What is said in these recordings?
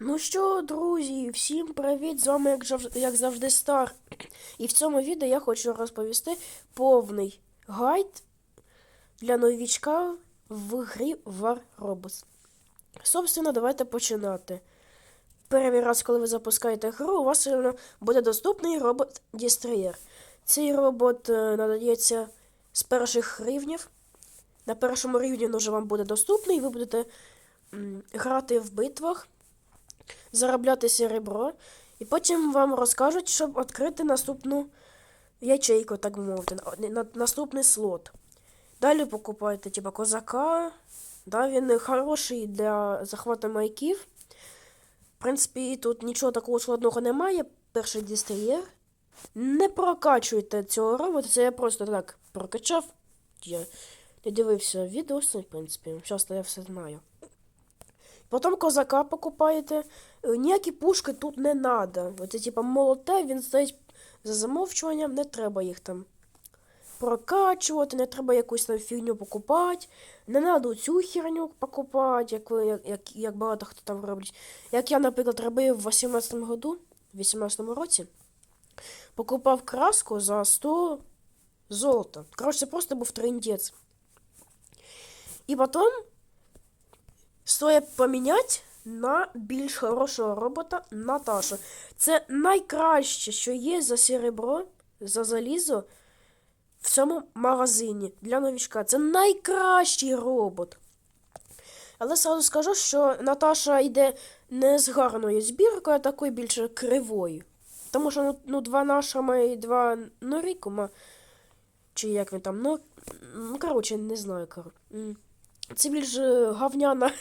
Ну що, друзі, всім привіт! З вами, як, жав- як завжди, Стар. І в цьому відео я хочу розповісти повний гайд для новічка в грі War Robots. Собственно, давайте починати. Перший раз, коли ви запускаєте гру, у вас буде доступний робот Destroyer. Цей робот е, надається з перших рівнів. На першому рівні він вже вам буде доступний, і ви будете грати в битвах заробляти серебро, і потім вам розкажуть, щоб відкрити наступну ячейку, так би мовити, на, на- наступний слот. Далі покупаєте типа козака. Да, він хороший для захвату майків. В принципі, тут нічого такого складного немає. Перший дістаєр. Не прокачуйте цього робота, це я просто так прокачав. Я не дивився відоси, в принципі. Зараз я все знаю. Потім козака покупаєте. Е, Ніякі пушки тут не треба. Оце типа молоте, він стоїть за замовчуванням, не треба їх там прокачувати, не треба якусь там фігню покупати. Не треба цю херню покупати, як, як, як багато хто там робить. Як я, наприклад, робив в 18-му году, в 18-му році, покупав краску за 100 золота. Коротше, це просто був трендець. І потім стоїть поміняти на більш хорошого робота Наташа. Це найкраще, що є за серебро, за залізо в цьому магазині для новічка. Це найкращий робот. Але сразу скажу, що Наташа йде не з гарною збіркою, а такою більше кривою. Тому що ну, ну два нашама і два Норікума, чи як він там, ну, ну коротше, не знаю, коротше. Це більш е, гавняна,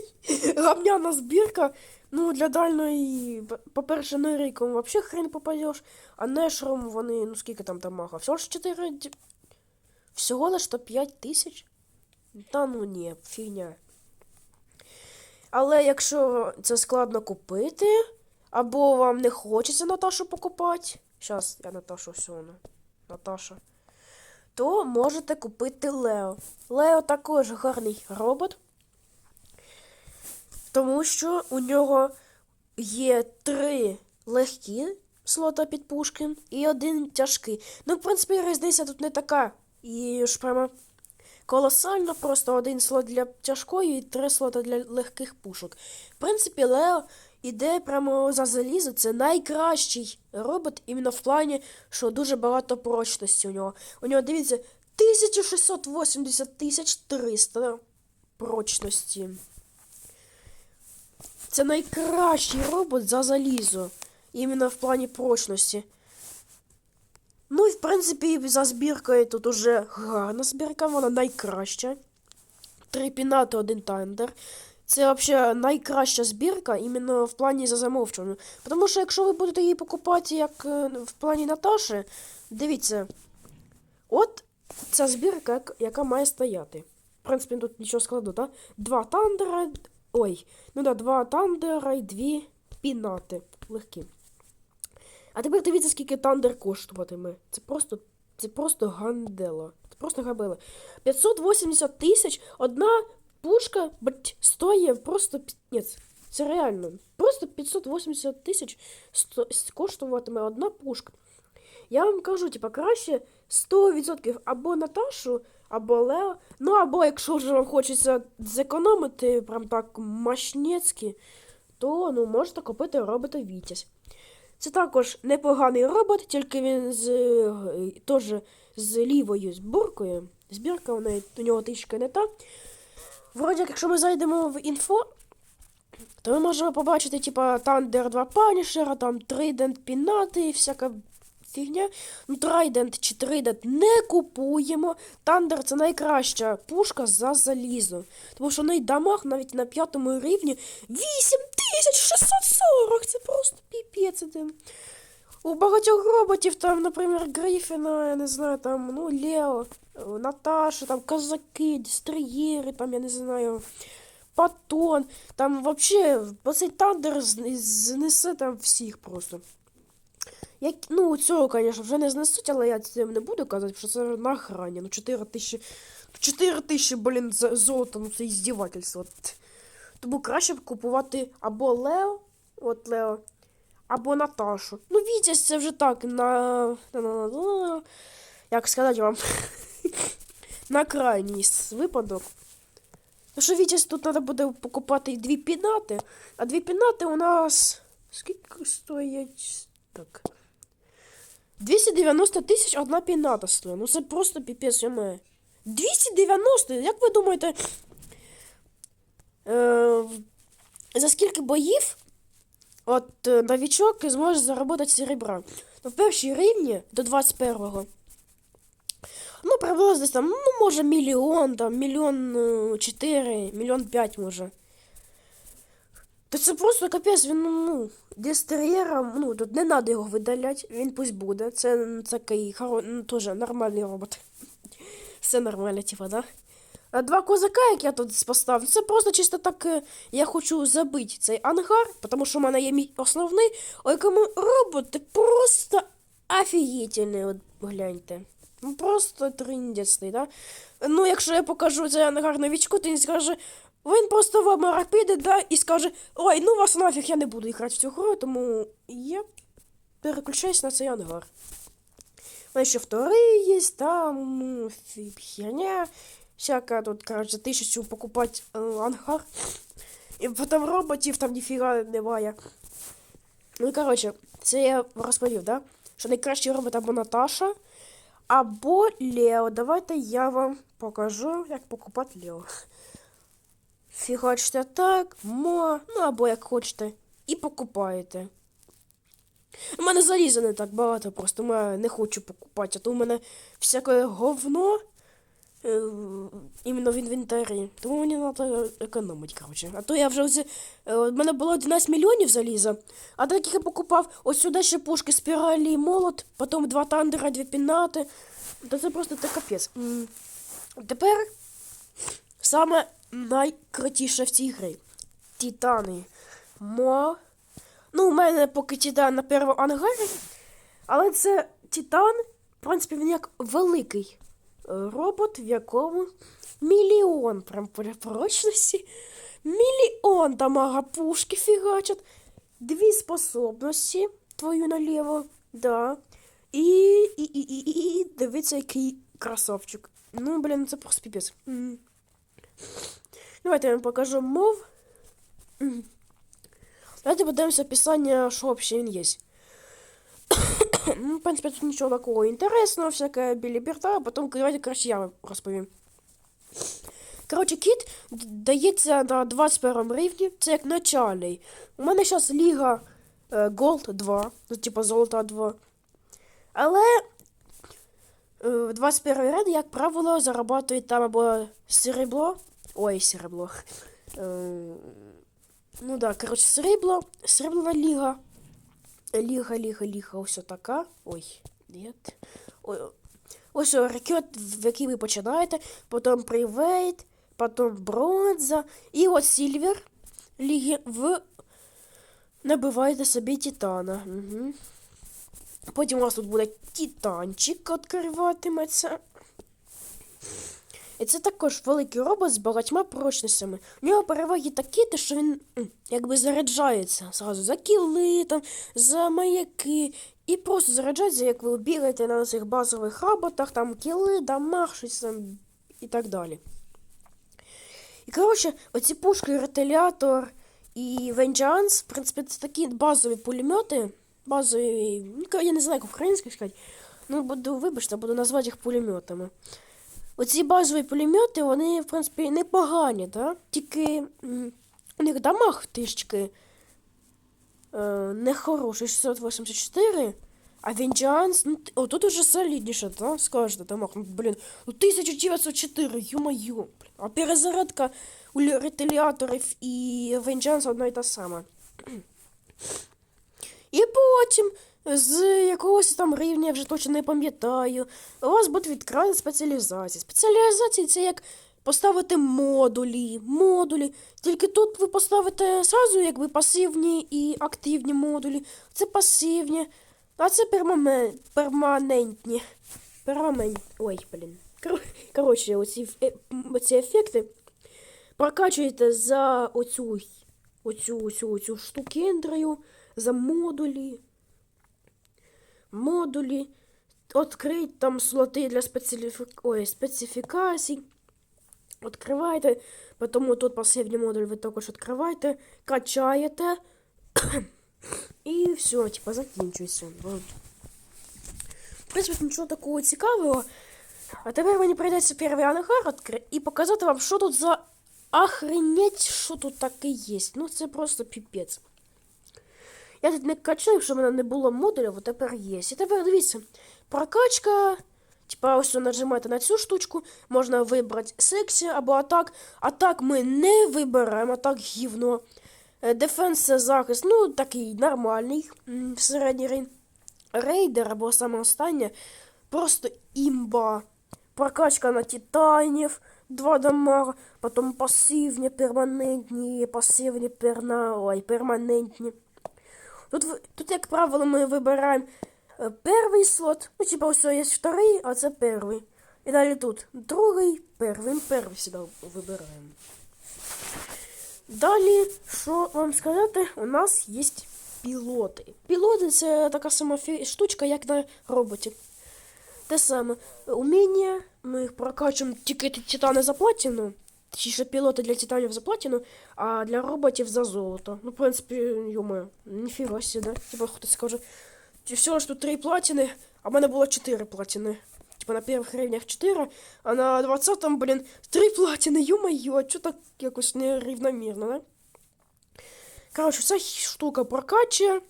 гавняна збірка. Ну, для дальної, по- по-перше, Норіком вообще хрен попадеш, а Нешром вони, ну скільки там дамага? Всього ж 4... Всього лиш то 5 тисяч? Та ну ні, фігня. Але якщо це складно купити, або вам не хочеться Наташу покупати, зараз я Наташу всього, Наташа, то можете купити Лео. Лео також гарний робот, тому що у нього є три легкі слота під пушки і один тяжкий. Ну, в принципі, різниця тут не така. І ж прямо колосально, просто один слот для тяжкої і три слота для легких пушок. В принципі, Лео іде прямо за залізо. Це найкращий робот іменно в плані, що дуже багато прочності у нього. У нього, дивіться, 1680 тисяч 300 прочності. Це найкращий робот за залізо. Іменно в плані прочності. Ну і в принципі за збіркою тут уже гарна збірка, вона найкраща. Три пінати, один тандер. Це взагалі найкраща збірка іменно в плані за замовчуванням. Тому що якщо ви будете її покупати як е, в плані Наташі, дивіться. От ця збірка, яка має стояти. В принципі, тут нічого складу, так? Два тандера. Ой, ну да, два тандера і дві пінати. Легкі. А тепер дивіться, скільки тандер коштуватиме. Це просто. Це просто гандела. Це просто габела. 580 тисяч, одна пушка блядь, стоїть просто. Ні, це реально. Просто 580 тисяч коштуватиме одна пушка. Я вам кажу, типа, краще 100% або Наташу, або Лео. Ну, або якщо вже вам хочеться зекономити прям так мощнецьки, то ну, можете купити робота Вітязь. Це також непоганий робот, тільки він з е, теж з лівою збіркою. Збірка у, неї, у нього трішки не та. Вроді, як якщо ми зайдемо в інфо, то ми можемо побачити, типа, Thunder 2 Punisher, там Trident Пінати і всяка фігня. Ну, Trident чи Trident не купуємо. Thunder це найкраща пушка за залізо. Тому що в неї дамаг навіть на п'ятому рівні 8640! Це просто піпець. У багатьох роботів, там, наприклад, Грифіна, я не знаю, там, ну, Лео, Наташа, там, козаки, дестрієри, там, я не знаю, Патон, там вообще оцей тандер знесе там всіх просто. Як, ну, цього, звісно, вже не знесуть, але я цим не буду казати, що це на грані. Ну, 4 тисячі, 4 тисячі, блін, золота, ну це іздівательство. Тому краще б купувати або Лео, От Лео. Або Наташу. Ну, Вітязь це вже так на. як сказати вам? на крайній випадок. Тому що Вітязь тут треба буде покупати дві пінати, а дві пінати у нас. Скільки стоять? Так. 290 тисяч одна піната стоїть. Ну це просто піпець йоме. 290? Як ви думаєте? Е, за скільки боїв от е, новічок зможе заробити серебра? Ну, в першій рівні до 21-го. Ну, приблизно десь там, ну, може, мільйон, там, мільйон е, чотири, мільйон п'ять, може. Та це просто капець, він, ну, дестер'єра, ну, тут не треба його видаляти, він пусть буде. Це такий хоро... ну, теж нормальний робот. Все нормально, типа, да? А два козака, як я тут поставив, це просто чисто так е, я хочу забити цей ангар, тому що в мене є мій основний, а якому роботи просто офігітельний, от гляньте. Ну просто триндясний, да? Ну, якщо я покажу цей ангар новічку, то він скаже, він просто в обморок піде, да, і скаже, ой, ну вас нафіг, я не буду грати в цю гру, тому я переключаюсь на цей ангар. У ще вторий є, там, ну, херня. Всяка тут, короче, тисячу покупати е, ангар. І потім роботів там ніфіга немає. Ну, короче, це я розповів, да? Що найкращий робот або Наташа, або Лео. Давайте я вам покажу, як покупати Лео. Фігачте так, мо, ну або як хочете. І покупаєте. У мене заліза не так багато, просто я не хочу покупати, а то у мене всяке говно іменно в інвентарі. Тому мені треба економити, коротше. А то я вже оці, е, у мене було 11 мільйонів заліза, а так як я покупав ось сюди ще пушки спіралі і молот, потім два тандера, дві пінати. Та це просто це капець. Тепер саме найкрутіше в цій грі. Титани. Мо. Ну, у мене поки Титан на першому ангарі, але це Титан, в принципі, він як великий е, робот, в якому мільйон прям прочності, мільйон дамага пушки фігачать, дві способності твою наліво, да. І, і, і, і, і, і дивіться, який красавчик. Ну, блін, це просто піпець. Давайте я вам покажу мов. Давайте подивимося описання, що взагалі він є. ну, в принципі, тут нічого такого інтересного, всяке біліберта, а потім давайте краще я вам розповім. Коротше, кіт дається на 21 рівні, це як начальний. У мене зараз ліга е, Gold 2, ну, типа золота 2. Але е, 21 ряд, як правило, зарабатують там або серебло. Ой, серебло. Е, Ну да, коротше, срібло, сріблена ліга. Ліга, ліга, ліга, ось така. Ой. Ой, ось ракет, в якій ви починаєте, потім привейт, потім бронза, і от сільвер ліги в набиваєте собі титана. Угу. Потім у вас тут буде титанчик відкриватиметься. І це також великий робот з багатьма прочностями. У нього переваги такі, що він якби заряджається зразу за кіли, там, за маяки. І просто заряджається, як ви бігаєте на цих базових роботах, там кіли, дамаг, щось там і так далі. І коротше, оці пушки, ретилятор і Vengeance, в принципі, це такі базові пулемети. Базові, ну, я не знаю, як українською сказати. Ну, буду, вибачте, буду назвати їх пулеметами. Оці базові пулемети, вони, в принципі, непогані, да? Тільки у них дамаг трішки е, нехороший 684, а Vengeance, ну, о, тут уже солідніше, да? Скажете, дамаг, ну, блін, ну 1904, ё-моё. А перезарядка у лі- ретиліаторів і Vengeance одна і та сама. І потім з якогось там рівня, я вже точно не пам'ятаю, у вас буде відкрита спеціалізація. Спеціалізація це як поставити модулі, модулі. Тільки тут ви поставите зразу якби пасивні і активні модулі. Це пасивні, а це пермаме- перманентні. Перманент... Ой, блін. Кор- Коротше, оці, е, оці ефекти прокачуєте за оцю оцю, оцю, оцю штукендрою за модулі. Модулі. Открить там слоти для специфік... Ой, специфікацій. Відкриваєте, потім тут пасивний модуль ви також відкриваєте, качаєте. І все, типа, закінчується. В принципі, нічого такого цікавого. А тепер мені прийдеться перший анагар відкрити і показати вам, що тут за охренеть, що тут таке є. Ну це просто піпець. Я тут не качаю, щоб в мене не було модулів, а тепер є. І тепер дивіться, прокачка. Типа ось нажимаєте на цю штучку, можна вибрати сексі або атак. Атак ми не вибираємо, атак гівно. Е, Дефенс це захист, ну такий нормальний середній рейн. Рейдер або саме останнє. Просто імба. Прокачка на титанів, два дамага, потім пасивні, перманентні, пасивні перна... Ой, перманентні. Тут, тут, як правило, ми вибираємо е, перший слот. Ну, типа, ось є вторий, а це перший. І далі тут другий, перший, перший сюди вибираємо. Далі, що вам сказати, у нас є пілоти. Пілоти це така сама штучка, як на роботі. Те саме уміння, ми їх прокачуємо тільки титани за платіну. Точніше, пілоти для титанів за платіну, а для роботів за золото. Ну, в принципі, ніфіга сі, да? Типа хтось скаже, «Ті всього ж тут три платіни, а в мене було чотири платіни. Типа на перших рівнях 4, а на 20-му, блін, 3 платіни, ё-моё, чо так якось нерівномірно, да? Коротше, ця штука прокачує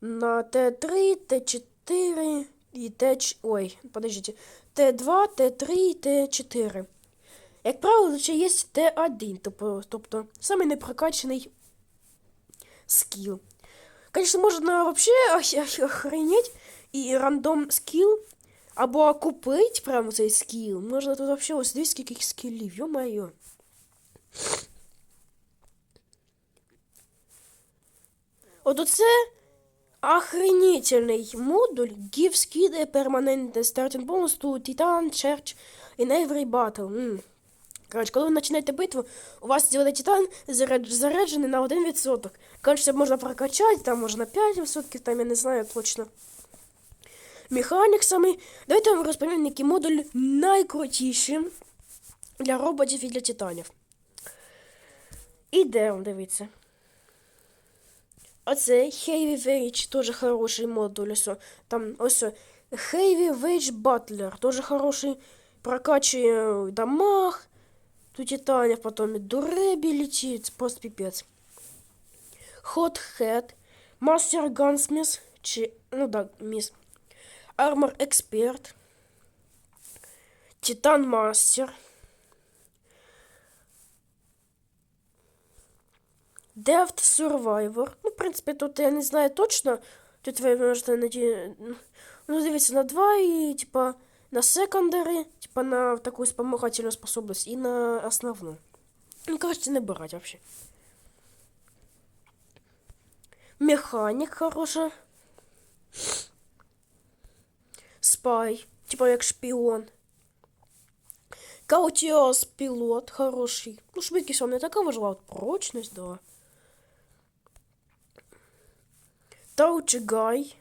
на Т3, Т4 і Т... Ой, подождите. Т2, Т3 і Т4. Як правило, ще є Т1, тобто, тобто самий непрокачаний скіл. Конечно, можна ох- охренеть і рандом скіл, або купить прямо цей скіл. Можна тут вообще ось дивіться, скільки скілів, ё-моё. От оце охренительний модуль Give a permanent starting bonus to Titan Church in every battle. М. Коротше, коли ви починаєте битву, у вас цілий титан заряд- заряджений на 1%. Коротше, це можна прокачати, там можна 5%, там я не знаю точно. Механік самий. Давайте я вам розповім, який модуль найкрутіший для роботів і для титанів. Ідемо, дивіться. Оцей Heavy Wage теж хороший модуль. Ось, о. там ось о, Heavy Wage Butler теж хороший. Прокачує дамаг. Тут титанів, потім і Durability, це просто піпець. Hot Head, Master Gunsmith, чи, ну да, міс. Armor Expert, Titan Master, Deft Survivor. Ну, в принципі, тут я не знаю точно. Тут ви можете наді... Ну, дивіться, на два і, типа, на секондари, типа, на таку вспомогательную способность и на основную. Ну, короче, не брать вообще. Механік хороша. Спай, типа як шпіон. Каутіос пілот хороший. Ну, швидкість вам не така важлива, от прочність, да. Таучі Гай,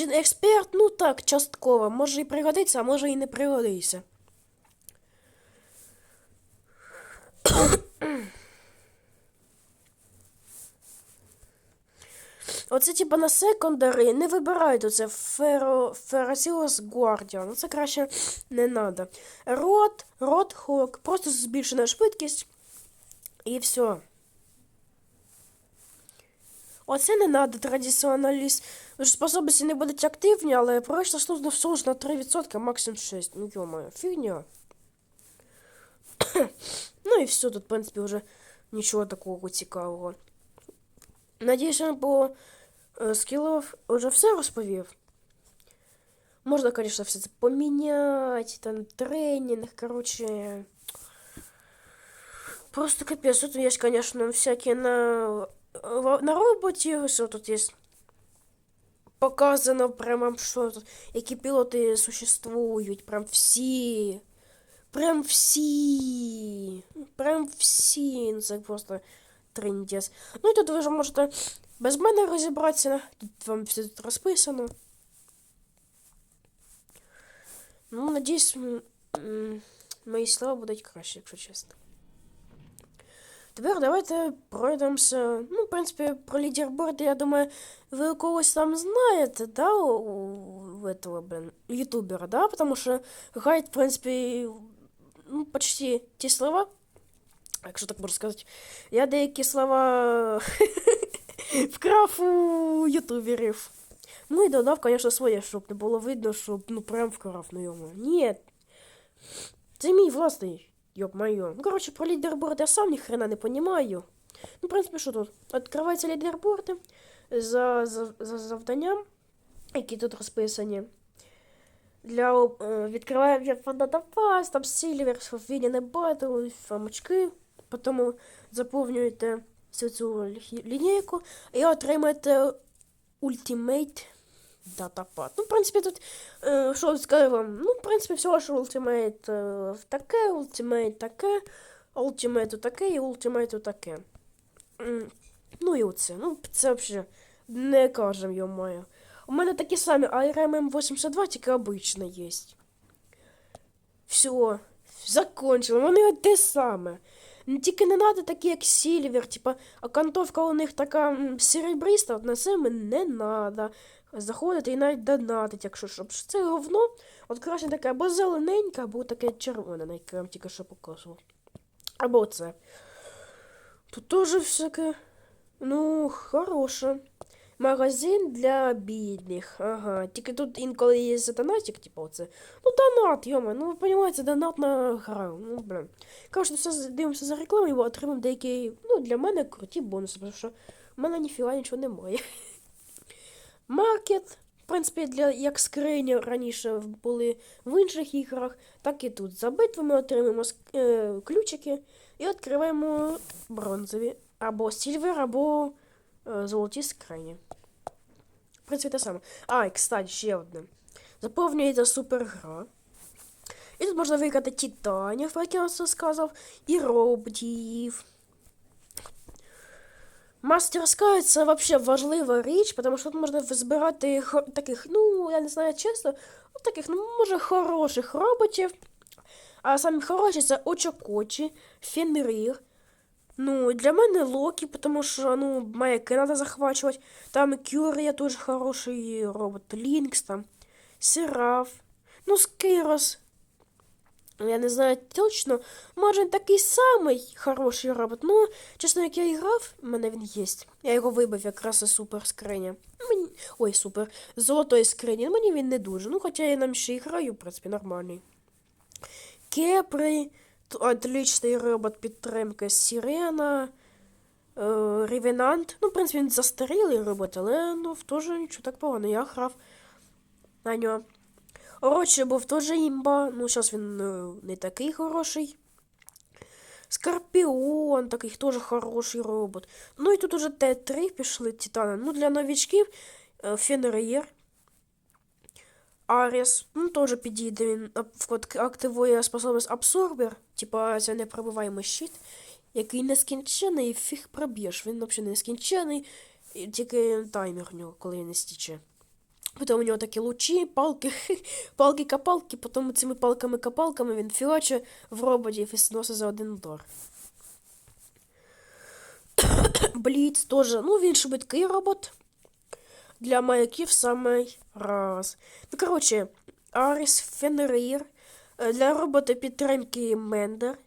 Engine Expert, ну так, частково. Може і пригодиться, а може і не пригодиться. Оце типа на секондари не вибирають оце Феро... Ну, Це краще не надо. Рот, Рот Хок, просто збільшена швидкість. І все. Оце не надо традиціоналіст. Способності не будуть активні, але прочно сложно всього ж на 3%, максимум 6. Ну ё-моё, фігня. ну і все, тут, в принципі, вже нічого такого цікавого. Надіюсь, я по е, скілов вже все розповів. Можна, конечно, все це поміняти, там тренінг, короче. Просто капец. Тут есть, конечно, всякие на, в- на роботе, все тут есть показано прямо, що тут, які пілоти существують. Прям всі. Прям всі. Прям всі. Ну, Це просто трендець. Ну і тут ви вже можете без мене розібратися. Тут вам все тут розписано. Ну, надіюсь, мої слова будуть краще, якщо чесно. Тепер давайте пройдемося. Ну, в принципі, про лідерборди, я думаю, ви когось там знаєте, да, у, у этого, блин, ютубера, да, потому что гайд, в принципі, ну, почти ті слова, якщо так можна сказати, я деякі слова вкрав у ютуберів. Ну і додав, звісно, своє, щоб не було видно, щоб ну прям вкрав, ну йому. Ні. Це мій власний. Ёб моё. Ну, короче, про лідерборд я сам ні хрена не понимаю. Ну, в принципі, що тут? Відкриваються лідерборди за, за, за завданням, які тут розписані. Для е, відкриваємо фандата пас, там сільвер, введені батл, очки. Потім заповнюєте всю цю лі- лінійку і отримаєте Ultimate Datapad. Ну, в принципі, тут, е, що скажу вам, ну, в принципі, всього, що Ultimate е, таке, Ultimate таке, Ultimate таке і Ultimate таке. Ну і оце. Ну, це взагалі не кажем, йо-моє. У мене такі самі ARM 82 тільки обично є. Все, закончили. Вони те саме. Тільки не треба такі, як Сільвер, типа, окантовка у них така серебриста, от на це не треба. Заходити і навіть донатить, якщо щоб це говно, от краще таке або зелененьке, або таке червоне, на я вам тільки що показував. Або це. Тут теж всяке. Ну, хороше. Магазин для бідних. Ага. Тільки тут інколи є донатик, типу оце. Ну, донат, йома, ну ви розумієте, донатна гра. Ну, блин. Коротше, все дивимося за рекламою, бо отримаємо деякі, ну, для мене круті бонуси, тому що в мене ніфіга нічого немає. Маркет. В принципі, для як скрині раніше були в інших іграх, так і тут. За битвами отримуємо ск- е, ключики і відкриваємо бронзові або сільвер, або е, золоті скрині. В принципі, те саме. А, і кстати, ще одне. Заповнюється супергра. І тут можна виграти титанів, як я це сказав, і роботів. Мастерська це взагалі важлива річ, тому що тут можна збирати таких, ну, я не знаю чесно, таких, ну, може, хороших роботів. А самі хороші це Очокочі, Фенрір. Ну, для мене Локі, тому що, ну, маяки треба захвачувати. Там Кюрія теж хороший робот, Лінкс там, Сераф, ну, Скирос. Я не знаю точно, може він такий самий хороший робот. Ну, чесно, як я грав, в мене він є. Я його вибив якраз із супер скриня. Мені... Ой, супер. Золотої скрині. Мені він не дуже. Ну, хоча я нам ще і граю, в принципі, нормальний. Кепри, отличний робот підтримки Сирена, е, Ревенант. Ну, в принципі, він застарілий робот, але ну, в теж нічого так погано. Я грав на нього. Коротше, був теж імба. Ну, зараз він е, не такий хороший. Скорпіон, такий теж хороший робот. Ну і тут уже Т3 пішли Титани. Ну, для новичків е, Фенрір. Аріс, ну теж підійде він активує способність абсорбер, типа це непробиваємий щит, який нескінчений, фіг проб'єш. Він взагалі нескінчений, і тільки таймер у нього, коли не стіче. Потім у нього такі лучі, палки, палки-капалки, потім цими палками-капалками він фігаче в роботів і сносить за один удар. Бліц теж, ну він швидкий робот. Для маяків самий раз. Ну, коротше, Аріс Фенрір. Е, Для робота підтримки Мендер.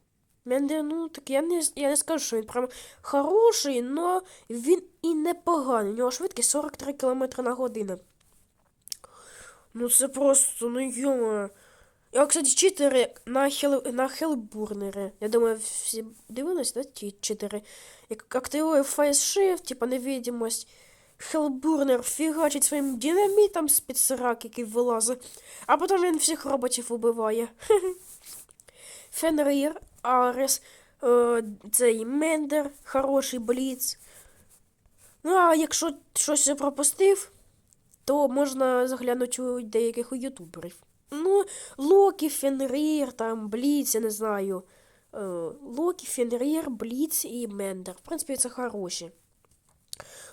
Мендер, ну так я не, я не скажу, що він прям хороший, але він і непоганий. У нього швидкість 43 км на годину. Ну це просто, ну йома. Я, кстати, читери на, Хел... на Хелбурнери. Я думаю, всі дивились, да, ті читери. Як активує Фейс Shift, типа невидимость. Хелбурнер фігачить своїм динамітом з під сирак, який вилазить, а потім він всіх роботів убиває. Фенрір, Арес, е, цей Мендер, хороший Бліц. Ну, а якщо щось я пропустив, то можна заглянути у деяких ютуберів. Ну, Локі, Фенрір, там, Бліц, я не знаю. Е, Локі, Фенрір, Бліц і Мендер. В принципі, це хороші.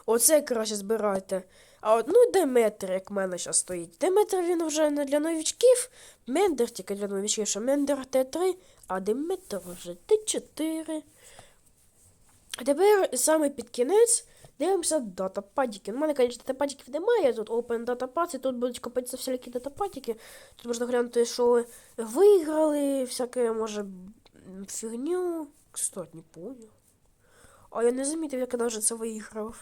Оце краще збирайте. А от, ну, Деметр, як в мене зараз стоїть. Деметр він вже не для новічків. Мендер тільки для новічків, що Мендер Т3, а Деметр вже Т4. А тепер саме під кінець дивимося датападіки. У мене, звісно, датападіків немає. Тут Open Datapad, і тут будуть копатися всякі датападіки. Тут можна глянути, що ви виграли, всяке, може, фігню. Кстати, не понял. А я не замітив, як я навіть це виграв.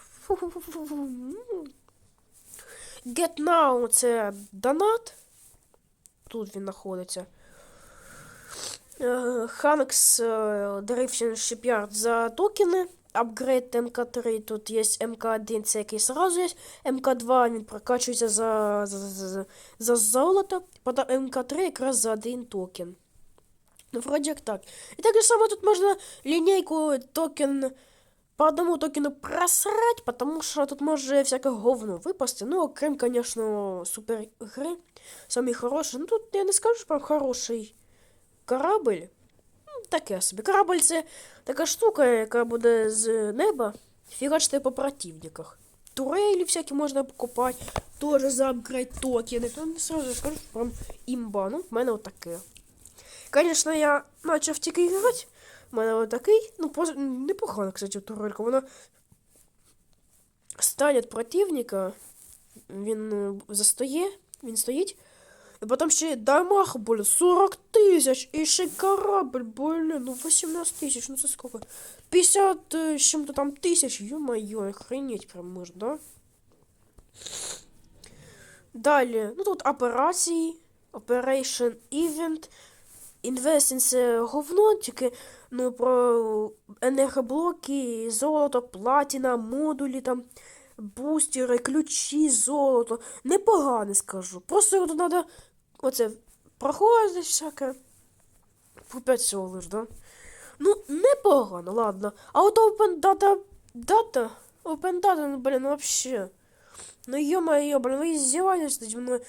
Get Now це донат. Тут він знаходиться. Ханкс Drifting Shipyard за токени. Апгрейд МК3. Тут є МК1, це який сразу є. МК2 він прокачується за, за, за, за, золото. Потім МК3 якраз за один токен. Ну, вроді як так. І так же само тут можна лінійку токен по одному токену просрать, потому що тут може всяке говно випасти. Ну, окрім, звісно, супер гри. Самі хороші. Ну тут я не скажу, що прям хороший корабль. Ну, Таке собі. Корабль це така штука, яка буде з неба фігачити по противниках. Турелі всякі можна покупати, теж за апгрейд токени. То не сразу скажу, що прям імба. Ну, в мене отаке. Звісно, я почав тільки грати. У мене отакий, ну, поз... непогано, кстати, турелька. Вона стане противника, він е, застоє, він стоїть. І потім ще дамаг, блін, 40 тисяч, і ще корабль, блін, ну 18 тисяч, ну це сколько? 50 е, з чим-то там тисяч, ё-моё, охренеть прям можна, да? Далі, ну тут операції, Operation Event, Investing це говно, тільки ну, про енергоблоки, золото, платіна, модулі, там, бустери, ключі, золото. Непогане скажу. Просто треба оце проходити всяке. По 5 всього лиш, да? Ну, непогано, ладно. А от Open Data. Data? Open Data, ну, блін, вообще. Ну, ё-моё, блин, вы издеваетесь над мной.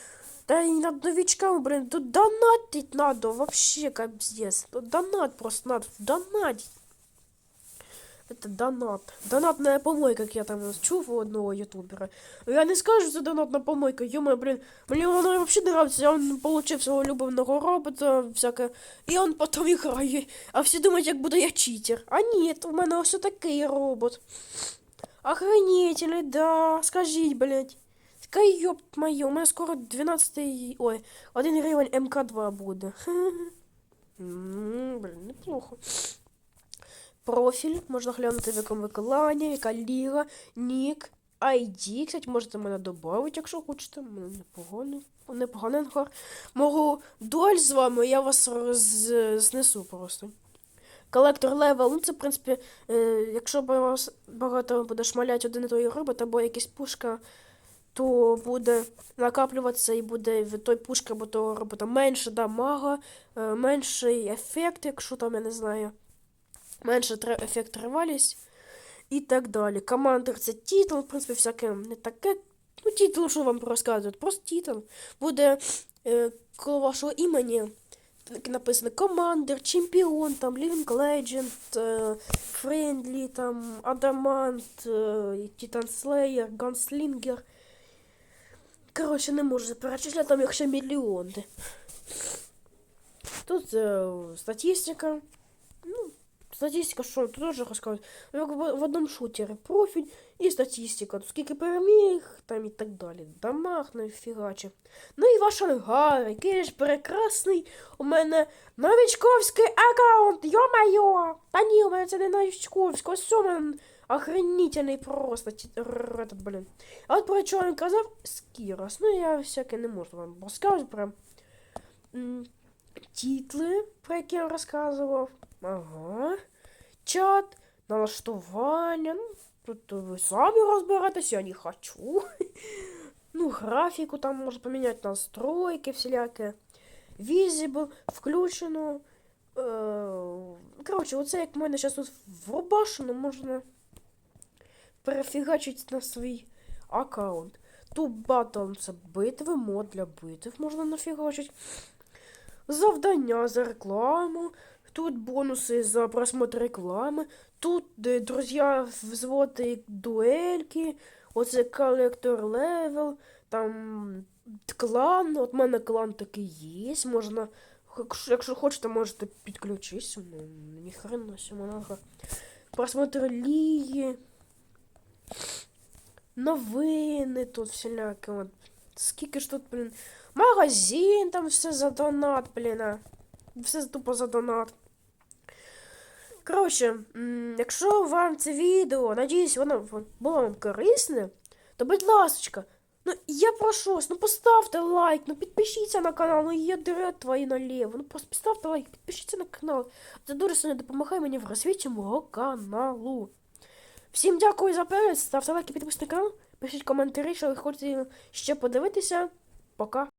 Да и над новичками, блин, тут донатить надо, вообще капздец. Тут донат просто надо, донатить. Это донат. Донатная помойка, как я там чув у одного ютубера. Я не скажу, что донатная помойка, ё блин. Мне воно вообще нравится, он получив свого любовного робота, всяке. І он потім грає. А всі думають, як буду я читер. А нет, у мене ось такий робот. Охренительный, да. Скажіть, блядь. Скай, ёб моё, у мене скоро 12 Ой, один рівень МК2 буде. М, Блін, неплохо. Профіль, можна глянути в якому виконанні, яка ліга, нік, ID. Кстати, можете мене додати, якщо хочете. Мене непоганий, непоганий анкор. Можу дуель з вами, я вас роз... знесу просто. Колектор левел, ну це, в принципі, е, якщо вас багато буде шмаляти один і той робот, або якась пушка, то буде накаплюватися і буде від той пушки або того робота менше дамага, е, менший ефект, якщо там, я не знаю, менше ефект тривалість і так далі. Командир це титул, в принципі, всяке не таке. Ну, титул, що вам розказують, просто титул. Буде е, коло вашого імені написано Командир, Чемпіон, там, Living Legend, е, Friendly, там, Адамант, е, Титан Слеєр, Ганслінгер. Коротше, не можу перечисляти, там їх ще мільйони. Тут е, статистика. Статистика, що тут теж розказують. Ну, Як в, одному шутері профіль і статистика. Скільки переміг, там і так далі. Дамаг на фігачі. Ну і ваш ангар, який ж прекрасний. У мене новичковський аккаунт, йо-майо! Та ні, у мене це не новичковський, ось у мене охренительний просто. блін. А от про що він казав? Скірос. Ну я всяке не можу вам розказувати прям. Тітли, про які я розказував. Ага. Чат, налаштування. Ну, тут ви самі розберетесь, я не хочу. Ну, графіку там можна поміняти настройки всіляке. Visible включено. Е, Коротше, оце як в мене зараз тут врубашено, можна перефігачити на свій аккаунт. Тут батл це битви, мод для битв можна нафігачить. Завдання за рекламу. Тут бонуси за просмотр реклами. Тут де, друзі, взводи дуельки. Оце колектор левел. Там клан. От мене клан такий є. Можна. Якщо, хочете, можете підключитися. Ну, ніхрена сімонага. Просмотр ліги. Новини тут всілякі. От. Скільки ж тут, блін. Магазин, там все за донат, блін. Все тупо за донат. Коротше, якщо вам це відео, надіюсь, воно було вам корисне, то будь ласочка, ну я прошу вас, ну поставте лайк, ну підпишіться на канал, ну я дре твої наліво. Ну просто поставте лайк, підпишіться на канал. Це дуже сильно допомагає мені в розвитку мого каналу. Всім дякую за перегляд, ставте лайки, підписуйтесь на канал, пишіть коментарі, що ви хочете ще подивитися. Пока.